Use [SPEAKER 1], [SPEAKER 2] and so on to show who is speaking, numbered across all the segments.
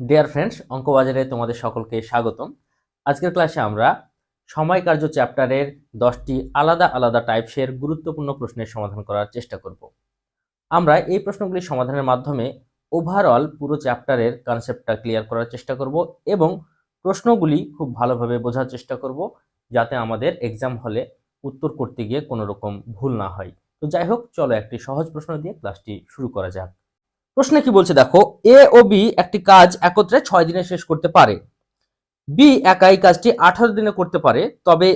[SPEAKER 1] Dear friends অঙ্কবাজারে তোমাদের সকলকে স্বাগতম। আজকের ক্লাসে আমরা সময় কার্য চ্যাপ্টারের দশটি আলাদা আলাদা টাইপসের গুরুত্বপূর্ণ প্রশ্নের সমাধান করার চেষ্টা করব। আমরা এই প্রশ্নগুলি সমাধানের মাধ্যমে ওভারঅল পুরো চ্যাপ্টারের কনসেপ্টটা ক্লিয়ার করার চেষ্টা করব এবং প্রশ্নগুলি খুব ভালোভাবে বোঝার চেষ্টা করব যাতে আমাদের এক্সাম হলে উত্তর করতে গিয়ে কোনো রকম ভুল না হয়। তো যাই হোক, চলো একটি সহজ প্রশ্ন দিয়ে ক্লাসটি শুরু করা যাক। প্রশ্নে কি বলছে দেখো এ ও বি একটি কাজ একত্রে ছয় দিনে শেষ করতে পারে। বি একা এই কাজটি আঠারো দিনে করতে পারে, তবে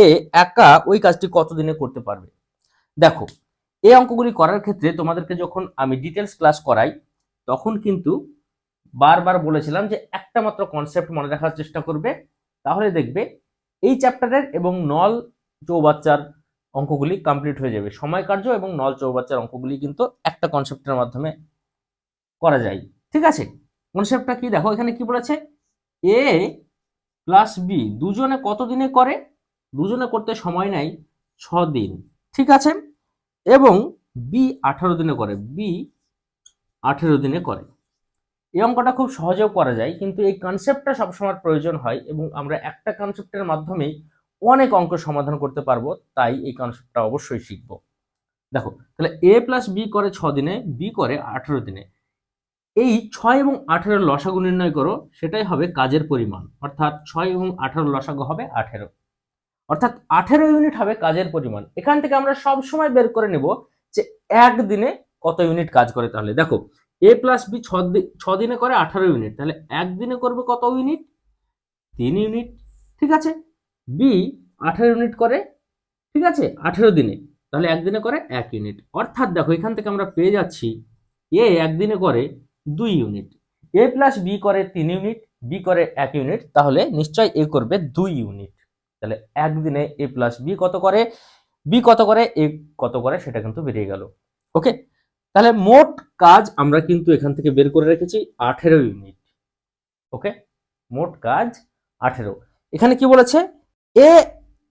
[SPEAKER 1] এ একা ওই কাজটি কত দিনে করতে পারবে? দেখো, এই অঙ্কগুলি করার ক্ষেত্রে তোমাদেরকে যখন আমি ডিটেলস ক্লাস করাই, তখন কিন্তু বারবার বলেছিলাম যে একটা মাত্র কনসেপ্ট মনে রাখার চেষ্টা করবে। তাহলে দেখবে, এই চ্যাপ্টারের এবং নল চৌবাচ্চার অঙ্কগুলি কমপ্লিট হয়ে যাবে। সময় কার্য এবং নল চৌবাচ্চার অঙ্কগুলি কিন্তু একটা কনসেপ্টের মাধ্যমে করা যায়। ঠিক আছে? কনসেপ্টটা কি? দেখো এখানে কি বলেছে? এ প্লাস বি দুজনে কত দিনে করে? দুজনে করতে সময় নেয় ছ দিন ঠিক আছে? এবং বি আঠারো দিনে করে। বি আঠেরো দিনে করে। এই অঙ্কটা খুব সহজেও করা যায়, কিন্তু এই কনসেপ্টটা সবসময় প্রয়োজন হয় এবং আমরা একটা কনসেপ্টের মাধ্যমেই অনেক অঙ্ক সমাধান করতে পারব, তাই এই কনসেপ্টটা অবশ্যই শিখব। দেখো, তাহলে এ প্লাস বি করে ছ দিনে বি করে আঠেরো দিনে। এই ছয় এবং আঠেরো লসাগু নির্ণয় করো, সেটাই হবে কাজের পরিমাণ। অর্থাৎ ছয় এবং আঠেরো লসাগু হবে আঠেরো। অর্থাৎ আঠেরো ইউনিট হবে কাজের পরিমাণ। এখান থেকে আমরা সব সময় বের করে নেব যে একদিনে কত ইউনিট কাজ করে তাহলে। দেখো, এ প্লাস বি ছ দিনে করে আঠারো ইউনিট। তাহলে একদিনে করবে কত ইউনিট? তিন ইউনিট। ঠিক আছে? বি আঠারো ইউনিট করে, ঠিক আছে? আঠেরো দিনে। তাহলে একদিনে করে এক ইউনিট। অর্থাৎ দেখো, এখান থেকে আমরা পেয়ে যাচ্ছি, এ একদিনে করে দুই ইউনিট এ প্লাস বি করে তিন ইউনিট বি করে এক ইউনিট তাহলে নিশ্চয় এ করবে দুই ইউনিট তাহলে একদিনে এ প্লাস বি কত করে? বি কত করে? এ কত করে? সেটা কিন্তু বেরিয়ে গেল। ওকে তাহলে মোট কাজ আমরা কিন্তু এখান থেকে বের করে রেখেছি আঠেরো ইউনিট ওকে মোট কাজ আঠেরো। এখানে কি বলেছে? এ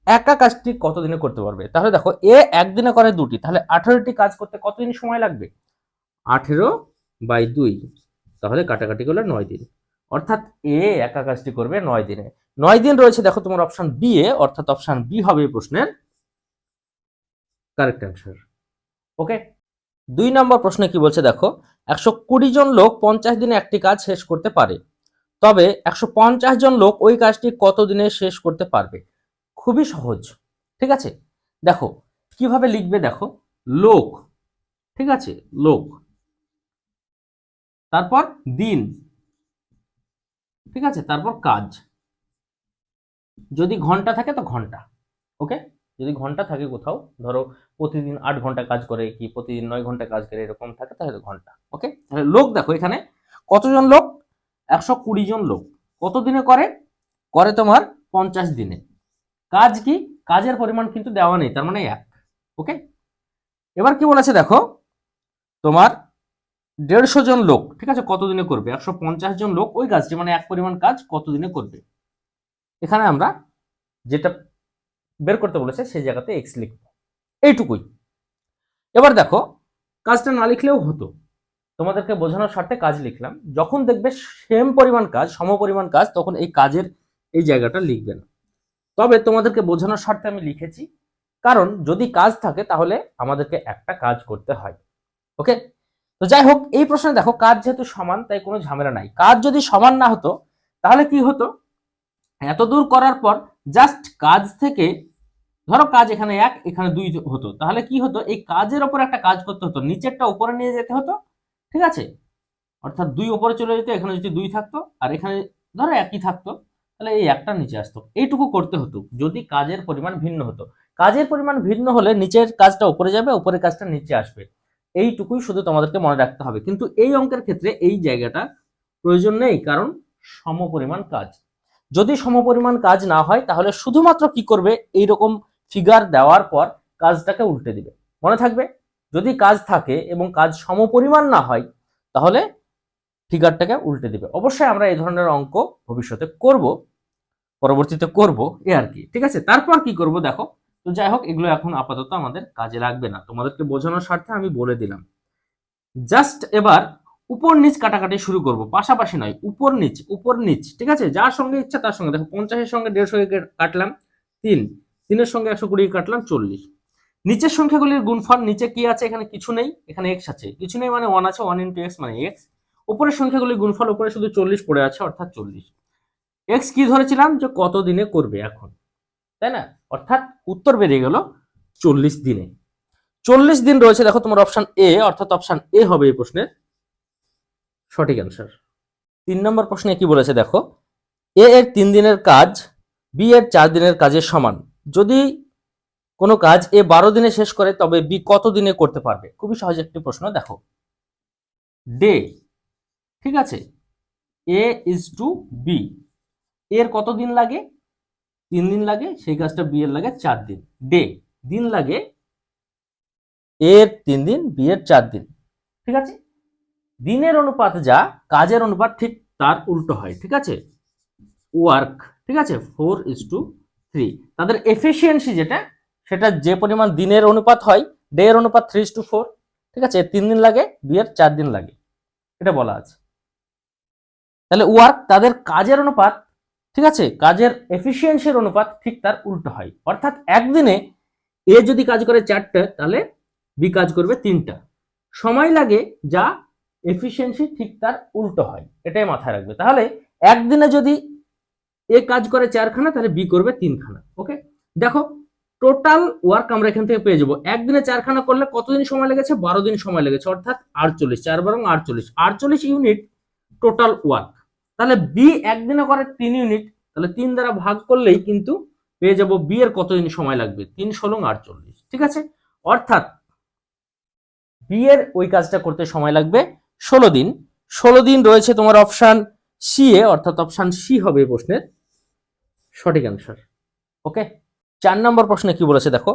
[SPEAKER 1] একা কাজটি কতদিনে করতে পারবে? তাহলে দেখো এ একদিনে করে দুটি। তাহলে আঠেরোটি কাজ করতে কতদিন সময় লাগবে? আঠেরো বাই দুই, তাহলে কাটাকাটি করলে নয় দিন। অর্থাৎ এ একা কাজটি করবে নয় দিনে। নয় দিন রয়েছে, দেখো তোমার অপশন বি এ, অর্থাৎ অপশন বি হবে এই প্রশ্নের। কারেক্ট অ্যান্সার ওকে দুই নম্বর প্রশ্নে কি বলছে, দেখো, একশো কুড়ি জন লোক পঞ্চাশ দিনে একটি কাজ শেষ করতে পারে। তবে একশো পঞ্চাশ জন লোক ওই কাজটি কত দিনে শেষ করতে পারবে? খুবই সহজ। ঠিক আছে? দেখো, কীভাবে লিখবে, দেখো, লোক। ঠিক আছে? লোক। তারপর দিন। ঠিক আছে? তারপর কাজ। যদি ঘণ্টা থাকে তো ঘণ্টা। ওকে? যদি ঘণ্টা থাকে কোথাও, ধরো প্রতিদিন আট ঘণ্টা কাজ করে কি প্রতিদিন নয় ঘণ্টা কাজ করে এরকম থাকে, তাহলে ঘণ্টা। ওকে? তাহলে লোক দেখো এখানে কতজন লোক? একশো কুড়ি জন লোক। কত দিনে করে? করে তোমার পঞ্চাশ দিনে। কাজ কি? কাজের পরিমাণ কিন্তু দেওয়া নেই, তার মানে এক। ওকে? এবার কি বলেছে দেখো? তোমার দেড়শো জন লোক, ঠিক আছে? কতদিনে করবে? একশো পঞ্চাশ জন লোক ওই কাজটি মানে এক পরিমাণ কাজ কতদিনে করবে? এখানে আমরা যেটা বের করতে বলেছে, সেই জায়গাতে এক্স লিখব। এইটুকুই। এবার দেখো, কাজটা না লিখলেও হতো। তোমাদেরকে বোঝানোর স্বার্থে কাজ লিখলাম। যখন দেখবে সেম পরিমাণ কাজ, সম পরিমাণ কাজ, তখন এই কাজের এই জায়গাটা লিখবে না। তবে তোমাদেরকে বোঝানোর স্বার্থে আমি লিখেছি, কারণ যদি কাজ থাকে, তাহলে আমাদেরকে একটা কাজ করতে হয়। ওকে? তো যাই হোক এই প্রশ্নে দেখো, কাজ যেহেতু সমান, তাই কোনো ঝামেলা নাই। কাজ যদি সমান না হতো, তাহলে কি হতো? এত দূর করার পর জাস্ট কাজ থেকে, ধরো কাজ এখানে এক, এখানে দুই হতো। তাহলে কি হতো? এই কাজের ওপর একটা কাজ করতে হতো। নিচেরটা উপরে নিয়ে যেতে হতো, ঠিক আছে? অর্থাৎ দুই ওপরে চলে যেত, এখানে যদি দুই থাকতো, আর এখানে ধরো একই থাকতো, তাহলে এই একটা নিচে আসতো। এইটুকু করতে হতো, যদি কাজের পরিমাণ ভিন্ন হতো। কাজের পরিমাণ ভিন্ন হলে নিচের কাজটা উপরে যাবে, উপরের কাজটা নিচে আসবে। এইটুকুই শুধু তোমাদেরকে মনে রাখতে হবে। কিন্তু এই অঙ্কের ক্ষেত্রে এই জায়গাটা প্রয়োজন নেই, কারণ সমপরিমাণ কাজ। যদি সমপরিমাণ কাজ না হয়, তাহলে শুধুমাত্র কি করবে? এইরকম ফিগার দেওয়ার পর কাজটাকে উল্টে দিবে। মনে থাকবে? যদি কাজ থাকে এবং কাজ সমপরিমাণ না হয়, তাহলে ফিগারটাকে উল্টে দিবে। অবশ্যই আমরা এই ধরনের অঙ্ক ভবিষ্যতে করব, পরবর্তীতে করব, এ আর কি। ঠিক আছে? তারপর কি করব? দেখো। তো যাই হোক এগুলো এখন আপাতত আমাদের কাজে লাগবে না। তোমাদেরকে বোঝানোর স্বার্থে আমি বলে দিলাম। জাস্ট এবার উপর নিচ কাটাকাটি শুরু করব। পাশাপাশি নয়, উপর নিচ উপর নিচ, ঠিক আছে? যার সঙ্গে ইচ্ছা তার সঙ্গে। দেখো, পঞ্চাশের সঙ্গে দেড়শো কাটলাম, তিন। তিনের সঙ্গে একশো কুড়ি কাটলাম, চল্লিশ। নিচের সংখ্যাগুলির গুণফল, নিচে কি আছে? এখানে কিছু নেই, এখানে এক্স আছে। কিছু নেই মানে ওয়ান আছে ওয়ান ইন্টু এক্স মানে এক্স উপরের সংখ্যাগুলির গুণফল, উপরে শুধু চল্লিশ পড়ে আছে, অর্থাৎ চল্লিশ। এক্স কি ধরেছিলাম? যে কত দিনে করবে এখন? তাই না? অর্থাৎ উত্তর বেরিয়ে গেল চল্লিশ দিনে। চল্লিশ দিন রয়েছে, দেখো তোমার অপশন এ অর্থাৎ অপশন এ হবে এই প্রশ্নের সঠিক অ্যান্সার তিন নম্বর প্রশ্নে কি বলেছে দেখো? এ এর তিন দিনের কাজ বি এর চার দিনের কাজের সমান। যদি কোনো কাজ এ বারো দিনে শেষ করে, তবে বি কত দিনে করতে পারবে? খুবই সহজ একটি প্রশ্ন, দেখো। ডে ঠিক আছে? এ ইজ টু বি এর কত দিন লাগে? তিন দিন লাগে, সেই কাজটা বি এর লাগে চার দিন। ডে, দিন লাগে এর তিন দিন বি এর চার দিন। ঠিক আছে? দিনের অনুপাত যা, কাজের অনুপাত ঠিক তার উল্টো হয়, ঠিক আছে? ওয়ার্ক, ঠিক আছে? Four is two three. তাদের এফিসিয়েন্সি যেটা, সেটা যে পরিমাণ দিনের অনুপাত হয়, ডে এর অনুপাত থ্রি ইজ টু ফোর। ঠিক আছে? তিন দিন লাগে বি এর চার দিন লাগে। এটা বলা আছে। তাহলে ওয়ার্ক, তাদের কাজের অনুপাত ঠিক আছে? কাজের এফিসিয়েন্সির অনুপাত ঠিক তার উল্টো হয়। অর্থাৎ একদিনে এ যদি কাজ করে চারটা, তাহলে বি কাজ করবে তিনটা। সময় লাগে যা এফিসিয়েন্সি ঠিক তার উল্টো হয়। এটাই মাথায় রাখবে। তাহলে একদিনে যদি এ কাজ করে চারখানা, তাহলে বি করবে তিনখানা। ওকে? দেখো টোটাল ওয়ার্ক আমরা এখান থেকে পেয়ে যাব। একদিনে চারখানা করলে কতদিন সময় লেগেছে? বারো দিন সময় লেগেছে। অর্থাৎ আটচল্লিশ। চার বারং আটচল্লিশ। আটচল্লিশ ইউনিট টোটাল ওয়ার্ক তাহলে বি একদিনে করে তিন ইউনিট তাহলে তিন দ্বারা ভাগ করলেই কিন্তু পেয়ে যাব বি এর কতদিন সময় লাগবে? তিন ষোলো আটচল্লিশ, ঠিক আছে? অর্থাৎ বি এর ওই কাজটা করতে সময় লাগবে ষোলো দিন। ষোলো দিন রয়েছে তোমার অপশান সি এ, অর্থাৎ অপশান সি হবে এই প্রশ্নের সঠিক অ্যান্সার ওকে চার নম্বর প্রশ্নে কি বলেছে দেখো,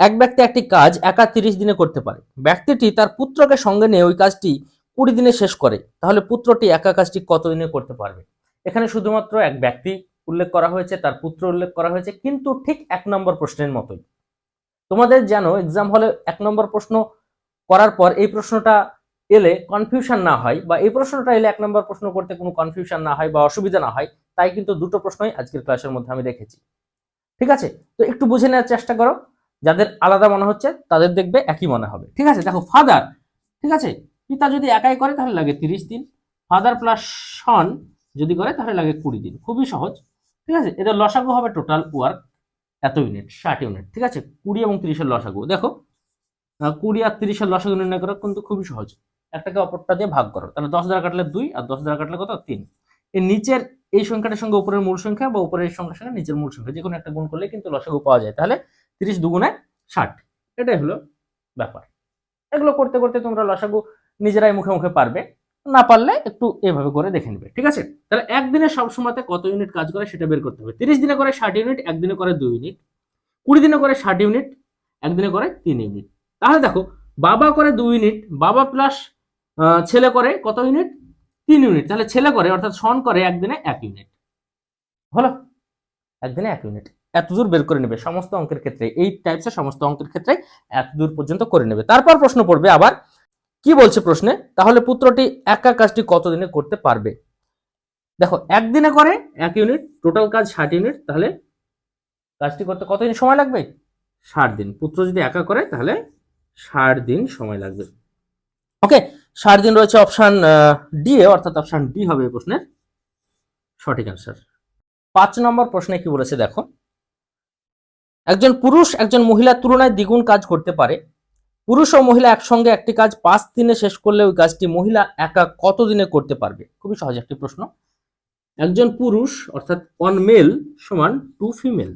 [SPEAKER 1] এক ব্যক্তি একটি কাজ একা তিরিশ দিনে করতে পারে। ব্যক্তিটি তার পুত্রকে সঙ্গে নিয়ে ওই কাজটি কুড়ি দিনে শেষ করে, তাহলে পুত্রটি একা কাজটি কত দিনে করতে পারবে? এখানে শুধুমাত্র এক ব্যক্তি উল্লেখ করা হয়েছে, তার পুত্র উল্লেখ করা হয়েছে, কিন্তু ঠিক এক নম্বর প্রশ্নের মতোই। তোমাদের যেন এক্সাম হলে এক নম্বর প্রশ্ন করার পর এই প্রশ্নটা এলে কনফিউশন না হয় বা এই প্রশ্নটা এলে এক নম্বর প্রশ্ন করতে কোনো কনফিউশন না হয় বা অসুবিধা না হয়, তাই কিন্তু দুটো প্রশ্নই আজকের ক্লাসের মধ্যে আমি রেখেছি। ঠিক আছে? তো একটু বুঝে নেওয়ার চেষ্টা করো, যাদের আলাদা মনে হচ্ছে তাদের দেখবে একই মনে হবে। ঠিক আছে? দেখো ফাদার ঠিক আছে? পিতা যদি একাই করে, তাহলে লাগে তিরিশ দিন। ফাদার প্লাস সন যদি করে, তাহলে লাগে কুড়ি দিন। খুবই সহজ, ঠিক আছে? এদের লসাগু হবে টোটাল ওয়ার্ক এত ইউনিট ষাট ইউনিট ঠিক আছে? কুড়ি এবং তিরিশের লসাগু। দেখো কুড়ি আর তিরিশের লসাগু নির্ণয় করা কিন্তু খুবই সহজ। একটাকে অপরটা দিয়ে ভাগ করো। তাহলে দশ দ্বারা কাটলে দুই, আর দশ দ্বারা কাটলে কত? তিন। এই নিচের এই সংখ্যাটার সঙ্গে উপরের মূল সংখ্যা বা উপরের সংখ্যার সঙ্গে নিচের মূল সংখ্যা যে কোনো একটা গুণ করলে কিন্তু লসাগু পাওয়া যায়। তাহলে তিরিশ দুগুণে ষাট, এটাই হলো ব্যাপার। এগুলো করতে করতে তোমরা লসাগু নিজেরাই মুখে মুখে পারবে, না পারলে একটু এভাবে করে দেখে নেবে, ঠিক আছে? তাহলে একদিনে সব সময়তে কত ইউনিট কাজ করে সেটা বের করতে হবে। তিরিশ দিনে করে ষাট ইউনিট একদিনে করে দুই ইউনিট কুড়ি দিনে করে ষাট ইউনিট একদিনে করে তিন ইউনিট তাহলে দেখো, বাবা করে দুই ইউনিট বাবা প্লাস ছেলে করে কত ইউনিট তিন ইউনিট তাহলে ছেলে করে, অর্থাৎ সন করে একদিনে এক ইউনিট হলো? একদিনে এক ইউনিট এত দূর বের করে নেবে, সমস্ত অঙ্কের ক্ষেত্রে, এই টাইপসের সমস্ত অঙ্কের ক্ষেত্রে এত দূর পর্যন্ত করে নেবে। তারপর প্রশ্ন পড়বে আবার কি বলছে প্রশ্নে? তাহলে পুত্রটি একা কাজটি কতদিনে করতে পারবে? দেখো, একদিনে করে এক ইউনিট, টোটাল কাজ ষাট ইউনিট, তাহলে কাজটি করতে কতদিন সময় লাগবে? ষাট দিন। পুত্র যদি একা করে, তাহলে ষাট দিন সময় লাগবে। ওকে, ষাট দিন রয়েছে অপশান ডি এ, অর্থাৎ অপশান ডি হবে এই প্রশ্নের। সঠিক অ্যান্সার পাঁচ নম্বর প্রশ্নে কি বলেছে, দেখো। একজন পুরুষ, একজন মহিলার তুলনায় দ্বিগুণ কাজ করতে পারে। পুরুষ ও মহিলা একসঙ্গে একটি কাজ পাঁচ দিনে শেষ করলে ওই কাজটি মহিলা একা কত দিনে করতে পারবে? খুবই সহজ একটি প্রশ্ন। একজন পুরুষ, অর্থাৎ অন মেল সমান টু ফিমেল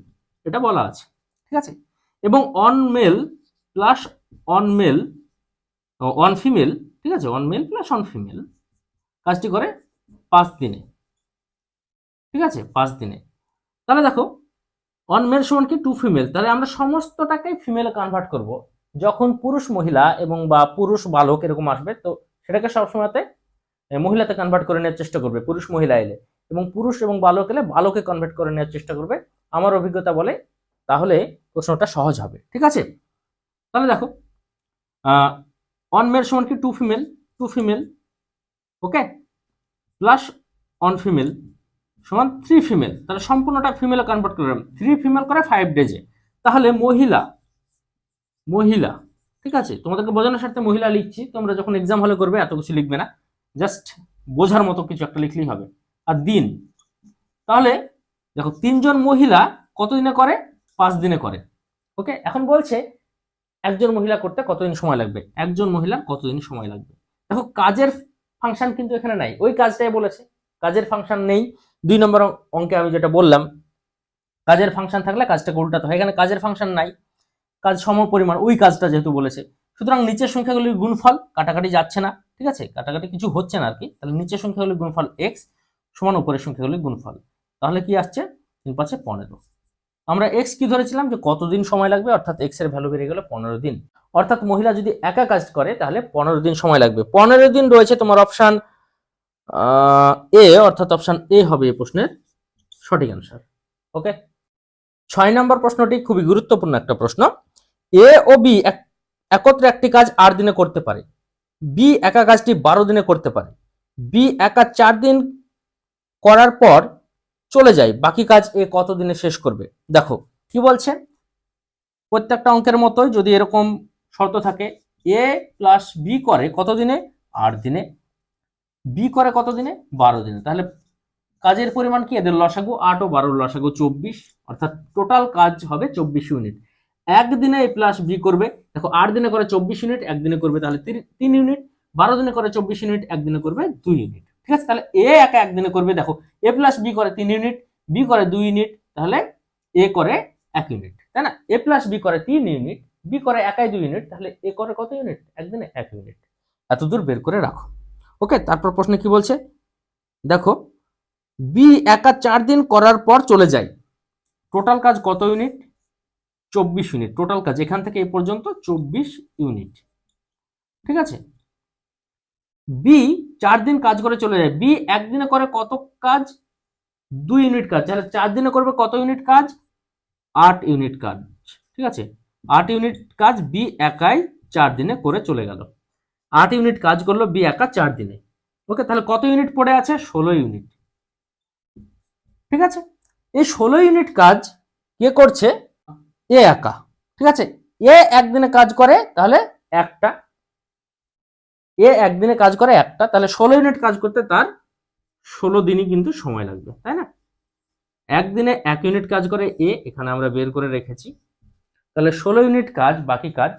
[SPEAKER 1] এটা বলা আছে, ঠিক আছে? এবং one male plus one male one female ঠিক আছে? One male plus one female কাজটি করে পাঁচ দিনে, ঠিক আছে? পাঁচ দিনে। তাহলে দেখো অন মেল সমান কি? টু ফিমেল তাহলে আমরা সমস্তটাকেই ফিমেলে কনভার্ট করব। যখন পুরুষ মহিলা এবং বা পুরুষ বালক এরকম আসবে, তো সেটাকে সবসময়তে মহিলাতে কনভার্ট করে নেওয়ার চেষ্টা করবে, পুরুষ মহিলা এলে। এবং পুরুষ এবং বালক এলে বালকে কনভার্ট করে নেওয়ার চেষ্টা করবে। আমার অভিজ্ঞতা বলে, তাহলে প্রশ্নটা সহজ হবে, ঠিক আছে? তাহলে দেখো অন মেল সমান কি? Two female two female okay plus one female সমান থ্রি ফিমেল তাহলে সম্পূর্ণটা ফিমেলে কনভার্ট করলাম থ্রি ফিমেল করে ফাইভ ডেজে তাহলে মহিলা মহিলা। ঠিক আছে? তোমাদেরকে বোঝানোর স্বার্থে মহিলা লিখছি। তোমরা যখন এক্সাম হলে করবে, এত কিছু লিখবে না। জাস্ট বোঝার মতো কিছু একটা লিখলেই হবে। আর দিন। তাহলে দেখো, তিনজন মহিলা কতদিনে করে? পাঁচ দিনে করে। ওকে এখন বলছে, একজন মহিলা করতে কতদিন সময় লাগবে? একজন মহিলা কতদিন সময় লাগবে? দেখো, কাজের ফাংশন কিন্তু এখানে নাই। ওই কাজটাই বলেছে। কাজের ফাংশন নেই। দুই নম্বর অঙ্কে আমি যেটা বললাম, কাজের ফাংশন থাকলে কাজটা উল্টাতে হয়। এখানে কাজের ফাংশন নাই। কাজ সম পরিমাণ ওই কাজটা যেহেতু বলেছে। সুতরাং নিচের সংখ্যাগুলির গুণফল কাটাকাটি যাচ্ছে না, ঠিক আছে? কাটাকাটি কিছু হচ্ছে না আর কি তাহলে নিচের সংখ্যাগুলির গুণফল এক্স সমান উপরের সংখ্যাগুলির গুণফল। তাহলে কি আসছে? তিন পাঁচে পনেরো। আমরা এক্স কি ধরেছিলাম? যে কতদিন সময় লাগবে? অর্থাৎ এক্সের ভ্যালু বেড়ে গেল পনেরো দিন। অর্থাৎ মহিলা যদি একা কাজ করে, তাহলে পনেরো দিন সময় লাগবে। পনেরো দিন রয়েছে তোমার অপশান এ অর্থাৎ অপশান এ হবে এই প্রশ্নের সঠিক অ্যান্সার ওকে ছয় নম্বর প্রশ্নটি খুবই গুরুত্বপূর্ণ একটা প্রশ্ন। এ ও বি একত্রে একটি কাজ আট দিনে করতে পারে। বি একা কাজটি বারো দিনে করতে পারে। বি একা চার দিন করার পর চলে যায়। বাকি কাজ এ কত দিনে শেষ করবে? দেখো, কি বলছে? প্রত্যেকটা অঙ্কের মতোই যদি এরকম শর্ত থাকে এ প্লাস বি করে কত দিনে? আট দিনে। বি করে কত দিনে? বারো দিনে। তাহলে কাজের পরিমাণ কি? এদের লসাগু আট ও বারো লসাগু চব্বিশ। অর্থাৎ টোটাল কাজ হবে চব্বিশ ইউনিট একদিনে এ প্লাস বি করবে। দেখো, আট দিনে করে চব্বিশ ইউনিট একদিনে করবে তাহলে তিন- ইউনিট বারো দিনে করে চব্বিশ ইউনিট একদিনে করবে দুই ইউনিট ঠিক আছে? তাহলে এ একা একদিনে করবে, দেখো এ প্লাস বি করে তিন ইউনিট বি করে দুই ইউনিট তাহলে এ করে এক ইউনিট তাই না? এ প্লাস বি করে তিন ইউনিট বি করে একাই দুই ইউনিট তাহলে এ করে কত ইউনিট একদিনে এক ইউনিট এত দূর বের করে রাখো। ওকে তারপর প্রশ্নে কি বলছে? দেখো বি একা চার দিন করার পর চলে যায়। টোটাল কাজ কত ইউনিট চব্বিশ ইউনিট টোটাল কাজ, এখান থেকে এ পর্যন্ত চব্বিশ ইউনিট ঠিক আছে? বি চার দিন কাজ করে চলে যায়। বি একদিনে করে কত কাজ? দুই ইউনিট কাজ। তাহলে চার দিনে করবে কত ইউনিট কাজ? আট ইউনিট কাজ। ঠিক আছে? আট ইউনিট কাজ বি একাই চার দিনে করে চলে গেল। আট ইউনিট কাজ করল বি একা চার দিনে। ওকে তাহলে কত ইউনিট পড়ে আছে? ষোলো ইউনিট ঠিক আছে? এই ষোলো ইউনিট কাজ কে করছে? এ একা, ঠিক আছে? এ একদিনে কাজ করে, তাহলে একটা। এ একদিনে কাজ করে একটা, তাহলে ষোলো ইউনিট কাজ করতে তার ষোলো দিনই কিন্তু সময় লাগবে, তাই না? একদিনে এক ইউনিট কাজ করে এ, এখানে আমরা বের করে রেখেছি। তাহলে ষোলো ইউনিট কাজ, বাকি কাজ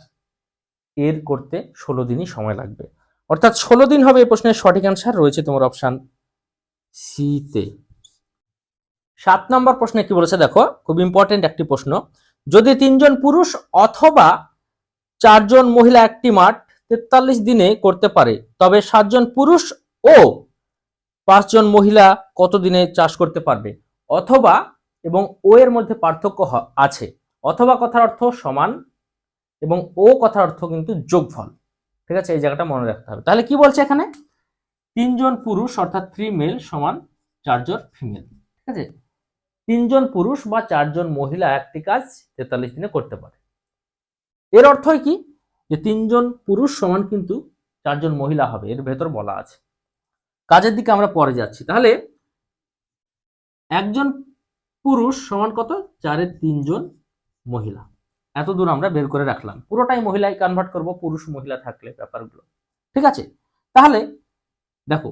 [SPEAKER 1] এর করতে ষোলো দিনই সময় লাগবে। অর্থাৎ ষোলো দিন হবে এই প্রশ্নের সঠিক অ্যান্সার রয়েছে তোমার অপশান সিতে সাত নম্বর প্রশ্নে কি বলেছে দেখো? খুব ইম্পর্টেন্ট একটি প্রশ্ন। যদি তিনজন পুরুষ অথবা চারজন মহিলা একটি মাঠ তেতাল্লিশ দিনে করতে পারে, তবে সাতজন পুরুষ ও পাঁচজন মহিলা কত দিনে চাষ করতে পারবে? অথবা, এবং ও এর মধ্যে পার্থক্য আছে। অথবা কথার অর্থ সমান এবং ও কথার অর্থ কিন্তু যোগফল। ঠিক আছে? এই জায়গাটা মনে রাখতে হবে। তাহলে কি বলছে এখানে? তিনজন পুরুষ অর্থাৎ থ্রি মেল সমান চারজন ফিমেল ঠিক আছে? তিনজন পুরুষ বা চারজন মহিলা একটি কাজ তেতাল্লিশ দিনে করতে পারে। এর অর্থ কি? যে তিনজন পুরুষ সমান কিন্তু চারজন মহিলা হবে, এর ভেতর বলা আছে। কাজের দিকে আমরা পরে যাচ্ছি। তাহলে একজন পুরুষ সমান কত? চারের তিনজন মহিলা। এত দূর আমরা বের করে রাখলাম। পুরোটাই মহিলায় কনভার্ট করব, পুরুষ মহিলা থাকলে ব্যাপারগুলো। ঠিক আছে? তাহলে দেখো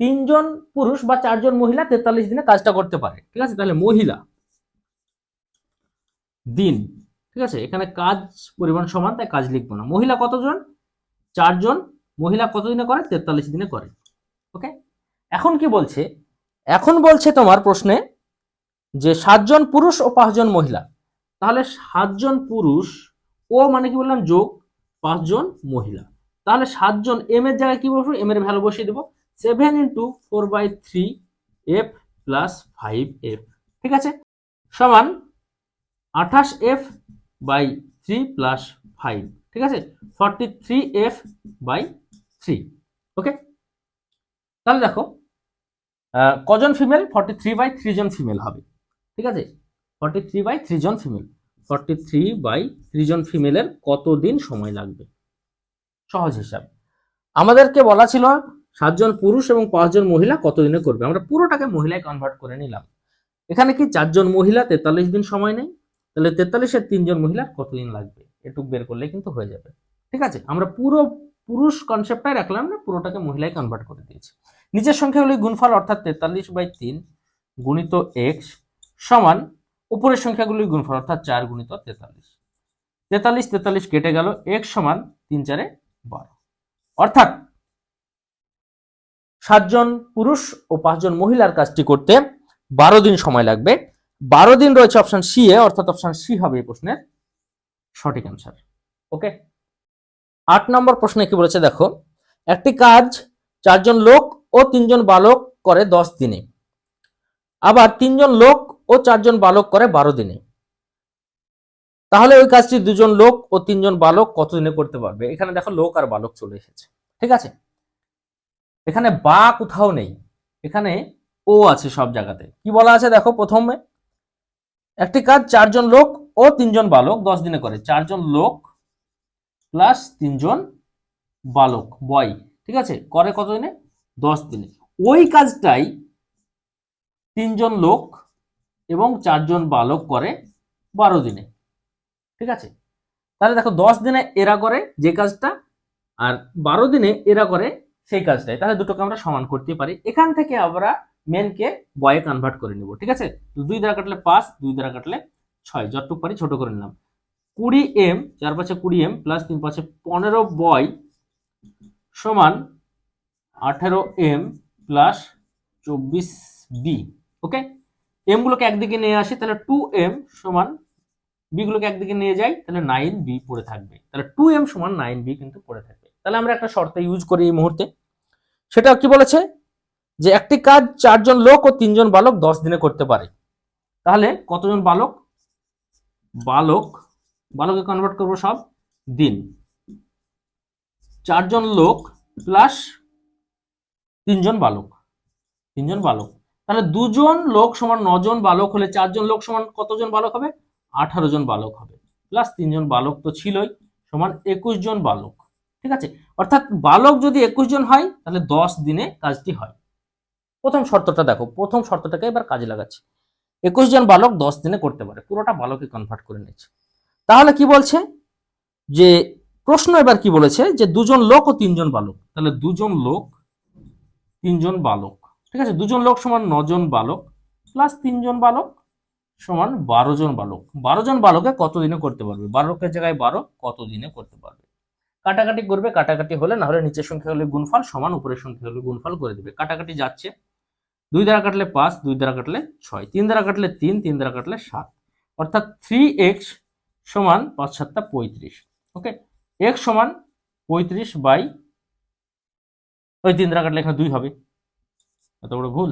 [SPEAKER 1] তিনজন পুরুষ বা চারজন মহিলা তেতাল্লিশ দিনে কাজটা করতে পারে, ঠিক আছে? তাহলে মহিলা দিন, ঠিক আছে? এখানে কাজ পরিমাণ সমান, তাই কাজ লিখব না। মহিলা কতজন? চারজন। মহিলা কতদিনে করে? তেতাল্লিশ দিনে করে, ওকে? এখন কি বলছে? এখন বলছে তোমার প্রশ্নে যে সাতজন পুরুষ ও পাঁচজন মহিলা। তাহলে সাতজন পুরুষ ও মানে কি বললাম? যোগ পাঁচজন মহিলা। তাহলে সাতজন এম এর জায়গায় কি বসবো? এম এর ভ্যালু বসিয়ে দেবো। Seven into four by three F plus five F ঠিক আছে? সমান আঠাশ F by three plus five ঠিক আছে? Forty three F by three okay তাহলে দেখো কজন female forty three by three John female হবে। ঠিক আছে? Forty three by three John female forty three by three জন ফিমেলের কতদিন সময় লাগবে? সহজ হিসাব। আমাদেরকে বলা ছিল, সাতজন পুরুষ এবং পাঁচজন মহিলা কতদিনে করবে? আমরা পুরোটাকে মহিলায় কনভার্ট করে নিলাম। এখানে কি চারজন মহিলা, তেতাল্লিশ দিন সময় নেই? তাহলে তেতাল্লিশের তিনজন মহিলার কতদিন লাগবে? এটুক বের করলে কিন্তু হয়ে যাবে। ঠিক আছে? আমরা পুরো পুরুষ কনসেপ্টটাই রাখলাম না, পুরোটাকে মহিলায় কনভার্ট করে দিয়েছি। নিচের সংখ্যাগুলি গুণফল, অর্থাৎ তেতাল্লিশ বাই তিন গুণিত এক্স সমান উপরের সংখ্যাগুলির গুণফল, অর্থাৎ চার গুণিত তেতাল্লিশ। তেতাল্লিশ তেতাল্লিশ কেটে গেল এক্স সমান তিন চারে বারো অর্থাৎ সাতজন পুরুষ ও পাঁচজন মহিলার কাজটি করতে বারো দিন সময় লাগবে। বারো দিন রয়েছে অপশন সি এ, অর্থাৎ অপশন সি হবে এই প্রশ্নের সঠিক অ্যান্সার ওকে আট নম্বর প্রশ্নে কি বলেছে? দেখো, একটি কাজ চারজন লোক ও তিনজন বালক করে দশ দিনে। আবার তিনজন লোক ও চারজন বালক করে বারো দিনে। তাহলে ওই কাজটি দুজন লোক ও তিনজন বালক কতদিনে করতে পারবে? এখানে দেখো লোক আর বালক চলে এসেছে। ঠিক আছে? এখানে বা কোথাও নেই। এখানে ও আছে সব জায়গাতে। কি বলা আছে দেখো প্রথমে? একটি কাজ চারজন লোক ও তিনজন বালক দশ দিনে করে। চারজন লোক প্লাস তিনজন বালক বয় ঠিক আছে? করে কতদিনে? দশ দিনে। ওই কাজটাই তিনজন লোক এবং চারজন বালক করে বারো দিনে। ঠিক আছে? তাহলে দেখো দশ দিনে এরা করে যে কাজটা আর বারো দিনে এরা করে সেই কাজটাই। তাহলে দুটোকে আমরা সমান করতে পারি। এখান থেকে আমরা মেনকে বয়ে কনভার্ট করে নিব, ঠিক আছে? দুই দ্বারা কাটলে পাঁচ, দুই দ্বারা কাটলে ছয়, যতটুকু পারি ছোট করে নিলাম। কুড়ি এম চার পাঁচে কুড়ি এম প্লাস তিন পাঁচে পনেরো বয় সমান আঠেরো এম প্লাস চব্বিশ বি ওকে এমগুলোকে একদিকে নিয়ে আসি, তাহলে টু এম সমান বি গুলোকে একদিকে নিয়ে যাই, তাহলে নাইন বি পড়ে থাকবে। তাহলে টু এম সমান নাইন বি কিন্তু পড়ে থাকবে। তাহলে আমরা একটা শর্ত ইউজ করি এই মুহূর্তে। সেটা কি বলেছে? যে একটি কাজ চারজন লোক ও তিনজন বালক দশ দিনে করতে পারে। তাহলে কতজন বালক? বালক বালকে কনভার্ট করব সব দিন। চারজন লোক প্লাস তিনজন বালক। তিনজন বালক। তাহলে দুজন লোক সমান নজন বালক হলে চারজন লোক সমান কতজন বালক হবে? আঠারো জন বালক হবে। প্লাস তিনজন বালক তো ছিলই, সমান একুশ জন বালক। ঠিক আছে? অর্থাৎ বালক যদি একুশ জন হয়, তাহলে দশ দিনে কাজটি হয়। প্রথম শর্তটা দেখো, প্রথম শর্তটাকে এবার কাজে লাগাচ্ছি। একুশ জন বালক দশ দিনে করতে পারে, পুরোটা বালকে কনভার্ট করে নিচ্ছে। তাহলে কি বলছে? যে প্রশ্ন এবার কি বলেছে? যে দুজন লোক ও তিনজন বালক। তাহলে দুজন লোক তিনজন বালক। ঠিক আছে? দুজন লোক সমান নজন বালক প্লাস তিনজন বালক সমান বারো জন বালক। বারো জন বালকে কত দিনে করতে পারবে? বালকের জায়গায় বারো কত দিনে করতে পারবে? কাটাকাটি করবে, কাটাকাটি হলে না হলে নিচের সংখ্যা হলে গুণফল, সমান উপরের সংখ্যা হলে গুণফল করে দেবে। কাটাকাটি যাচ্ছে। দুই দ্বারা কাটলে পাঁচ, দুই দ্বারা কাটলে ছয়, তিন দ্বারা কাটলে তিন তিন দ্বারা কাটলে সাত। অর্থাৎ থ্রি এক্স সমান পাঁচ সাতটা পঁয়ত্রিশ। ওকে এক্স সমান পঁয়ত্রিশ বাই, ওই তিন দ্বারা কাটলে এখানে দুই হবে। এত বড় ভুল।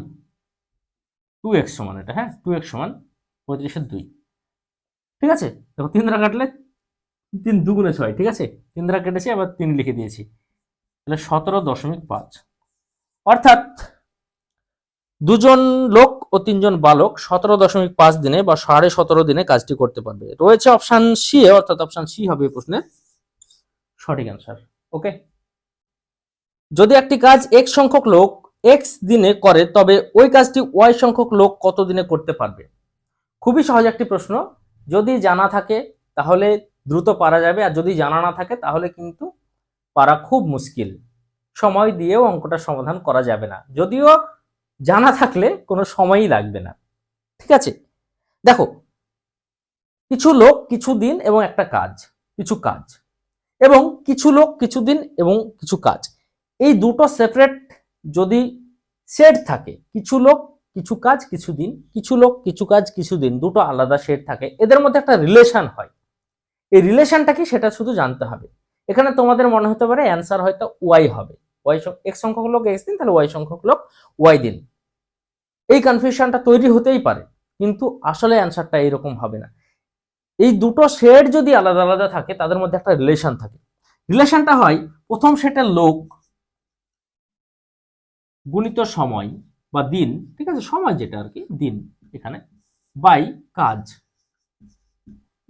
[SPEAKER 1] টু এক্স সমান এটা হ্যাঁ? টু এক্স সমান পঁয়ত্রিশের দুই। ঠিক আছে? দেখো তিন দ্বারা কাটলে তিন দুগুণে ছয়, ঠিক আছে? তিন দ্বারা কেটেছি, আবার তিন লিখে দিয়েছি। তাহলে সতেরো দশমিক পাঁচ। অর্থাৎ দুজন লোক ও তিনজন বালক সতেরো দশমিক পাঁচ দিনে বা সাড়ে সতেরো দিনে কাজটি করতে পারবে। রয়েছে অপশান সি অর্থাৎ অপশান সি হবে প্রশ্নের সঠিক অ্যান্সার ওকে যদি একটি কাজ এক সংখ্যক লোক এক্স দিনে করে, তবে ওই কাজটি ওয়াই সংখ্যক লোক কত দিনে করতে পারবে? খুবই সহজ একটি প্রশ্ন। যদি জানা থাকে, তাহলে দ্রুত পারা যাবে, আর যদি জানা না থাকে, তাহলে কিন্তু পারা খুব মুশকিল। সময় দিয়েও অঙ্কটা সমাধান করা যাবে না। যদিও জানা থাকলে কোনো সময়ই লাগবে না। ঠিক আছে? দেখো, কিছু লোক কিছু দিন এবং একটা কাজ, কিছু কাজ, এবং কিছু লোক কিছু দিন এবং কিছু কাজ। এই দুটো সেপারেট যদি সেট থাকে, কিছু লোক কিছু কাজ কিছু দিন, কিছু লোক, কিছু কাজ কিছু দিন, দুটো আলাদা শেড থাকে। এদের মধ্যে একটা রিলেশন হয়। এই রিলেশনটা কি? সেটা শুধু জানতে হবে। এখানে তোমাদের মনে হতে পারে অ্যান্সার হয়তো ওয়াই হবে। ওয়াই এক সংখ্যক লোক এক্স দিন, তাহলে ওয়াই সংখ্যক লোক ওয়াই দিন। এই কনফিউশনটা তৈরি হতেই পারে, কিন্তু আসলে অ্যান্সারটা এইরকম হবে না। এই দুটো শেড যদি আলাদা আলাদা থাকে, তাদের মধ্যে একটা রিলেশন থাকে। রিলেশনটা হয়, প্রথম সেটের লোক, গুণিত সময় বা দিন, ঠিক আছে? সময় যেটা আর কি, দিন এখানে, বাই কাজ।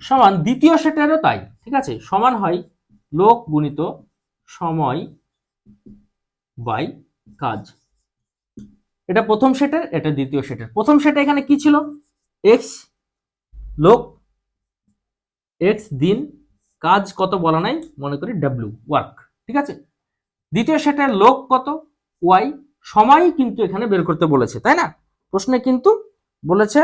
[SPEAKER 1] সমান দ্বিতীয় সেটেরও তাই, ঠিক আছে? সমান হয় লোক গুণিত সময় বাই কাজ। এটা প্রথম সেটের, এটা দ্বিতীয় সেটের। প্রথম সেটে এখানে কি ছিল? এক্স লোক এক্স দিন, কাজ কত বলা নাই? মনে করি ডাব্লিউ ওয়ার্ক ঠিক আছে? দ্বিতীয় সেটের লোক কত? ওয়াই সময় কিন্তু এখানে বের করতে বলেছে, তাই না? প্রশ্নে কিন্তু বলেছে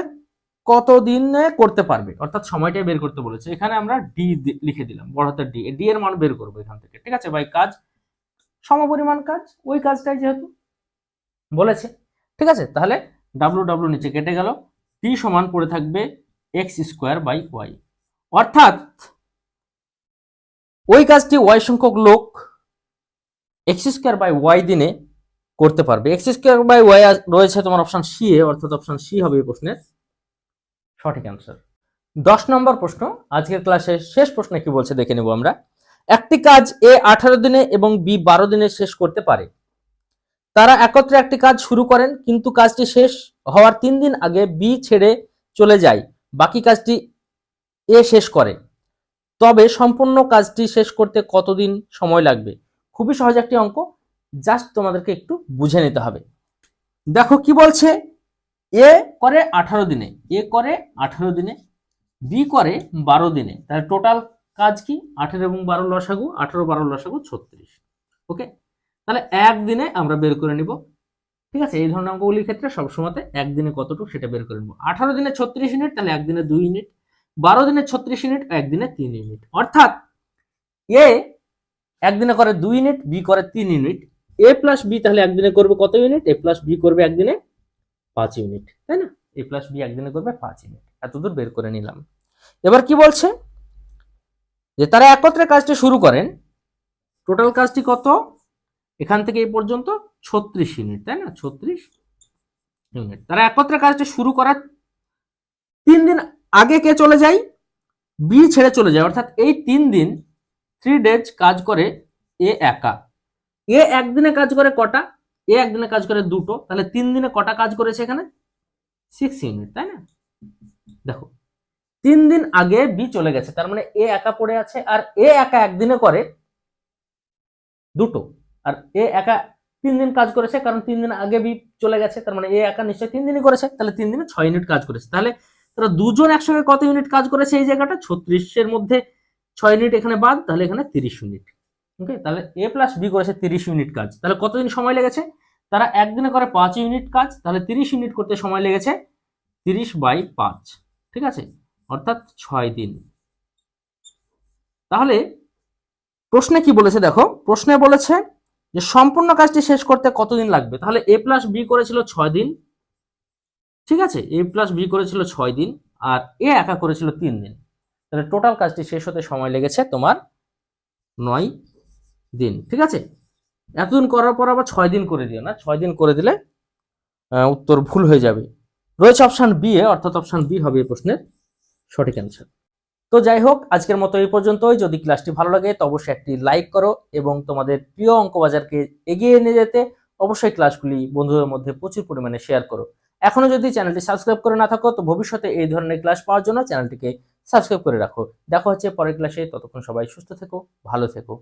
[SPEAKER 1] কত দিনে করতে পারবে, অর্থাৎ সময়টাই বের করতে বলেছে। এখানে আমরা ডি লিখে দিলাম, বড় হাতের ডি ডি এর মান বের করব এখান থেকে, ঠিক আছে? ভাই কাজ, সমপরিমাণ কাজ, ওই কাজটাই যেহেতু বলেছে, ঠিক আছে? তাহলে ডাব্লু ডাব্লু নিচে কেটে গেল টি সমান পড়ে থাকবে এক্স স্কোয়ার বাই ওয়াই অর্থাৎ ওই কাজটি ওয়াই সংখ্যক লোক এক্স স্কোয়ার বাই ওয়াই দিনে করতে পারবে। এক্স স্কোয়ার বাই ওয়াই রয়েছে তোমার অপশন সি এ, অর্থাৎ অপশন সি হবে এই প্রশ্নের সঠিক অ্যান্সার দশ নম্বর প্রশ্ন, আজকের ক্লাসের শেষ প্রশ্নে কি বলছে দেখে নেব আমরা। একটি কাজ এ আঠারো দিনে এবং বি বারো দিনে শেষ করতে পারে। তারা একত্রে একটি কাজ শুরু করেন, কিন্তু কাজটি শেষ হওয়ার তিন দিন আগে বি ছেড়ে চলে যায়, বাকি কাজটি এ শেষ করে। তবে সম্পূর্ণ কাজটি শেষ করতে কতদিন সময় লাগবে? খুবই সহজ একটি অঙ্ক জাস্ট তোমাদেরকে একটু বুঝে নিতে হবে। দেখো কি বলছে? এ করে আঠারো দিনে এ করে আঠারো দিনে বি করে বারো দিনে। তাহলে টোটাল কাজ কি? আঠেরো এবং বারো লসাগু, আঠেরো, বারো লসাগু, ছত্রিশ। ওকে তাহলে একদিনে আমরা বের করে নিব। ঠিক আছে? এই ধরনের অঙ্কগুলির ক্ষেত্রে সবসময়তে একদিনে কতটুকু সেটা বের করে নিব। আঠারো দিনে ছত্রিশ ইউনিট তাহলে একদিনে দুই ইউনিট বারো দিনে ছত্রিশ ইউনিট একদিনে তিন ইউনিট অর্থাৎ এ একদিনে করে দুই ইউনিট বি করে তিন ইউনিট এ প্লাস বি তাহলে একদিনে করবে কত ইউনিট এ প্লাস বি করবে একদিনে পাঁচ ইউনিট তাই না? এ প্লাস বি একদিনে করবে পাঁচ ইউনিট এতদূর বের করে নিলাম। এবার কি বলছে? যে তারা একত্রে কাজটি শুরু করেন টোটাল কাজটি কত? এখান থেকে এই পর্যন্ত ছত্রিশ ইউনিট তাই না? ছত্রিশ ইউনিট তারা একত্রে কাজটি শুরু করার তিন দিন আগে কে চলে যায়? বি ছেড়ে চলে যায়। অর্থাৎ এই তিন দিন থ্রি ডেজ কাজ করে এ একা। এ একদিনে কাজ করে কটা? এ একদিনে কাজ করে দুটো। তাহলে তিন দিনে কটা কাজ করেছে এখানে? সিক্স ইউনিট তাই না? দেখো, তিন দিন আগে বি চলে গেছে। তার মানে এ একা পড়ে আছে আর এ একা একদিনে করে দুটো। আর এ একা তিন দিন কাজ করেছে কারণ তিন দিন আগে বি চলে গেছে। তার মানে এ একা নিশ্চয়ই তিন দিনই করেছে। তাহলে তিন দিনে ছয় ইউনিট কাজ করেছে। তাহলে তারা দুজন একসঙ্গে কত ইউনিট কাজ করেছে এই জায়গাটা? ছত্রিশের মধ্যে ছয় ইউনিট এখানে বাদ, তাহলে এখানে তিরিশ ইউনিট ওকে তাহলে এ প্লাস বি করেছে তিরিশ ইউনিট কাজ। তাহলে কতদিন সময় লেগেছে? তারা একদিনে করে পাঁচ ইউনিট কাজ, তাহলে তিরিশ ইউনিট করতে সময় লেগেছে তিরিশ বাই পাঁচ। ঠিক আছে? অর্থাৎ ছয় দিন। তাহলে প্রশ্নে কি বলেছে দেখো? প্রশ্নে বলেছে যে সম্পূর্ণ কাজটি শেষ করতে কতদিন লাগবে? তাহলে এ প্লাস বি করেছিল ছয় দিন। ঠিক আছে? এ প্লাস বি করেছিল ছয় দিন আর এ একা করেছিল তিন দিন। তাহলে টোটাল কাজটি শেষ হতে সময় লেগেছে তোমার নয় দিন, ঠিক আছে? এতদিন করার পর আবার ছয় দিন করে দিও না, ছয় দিন করে দিলে উত্তর ভুল হয়ে যাবে। রয়েছে অপশান বি এ, অর্থাৎ অপশান বি হবে এই প্রশ্নের সঠিক অ্যান্সার তো যাই হোক, আজকের মতো এই পর্যন্তই। যদি ক্লাসটি ভালো লাগে, তো অবশ্যই একটি লাইক করো এবং তোমাদের প্রিয় অঙ্কবাজারকে এগিয়ে নিয়ে যেতে অবশ্যই ক্লাসগুলি বন্ধুদের মধ্যে প্রচুর পরিমাণে শেয়ার করো। এখনও যদি চ্যানেলটি সাবস্ক্রাইব করে না থাকো, তো ভবিষ্যতে এই ধরনের ক্লাস পাওয়ার জন্য চ্যানেলটিকে সাবস্ক্রাইব করে রাখো। দেখা হচ্ছে পরের ক্লাসে ততক্ষণ সবাই সুস্থ থেকো, ভালো থেকো।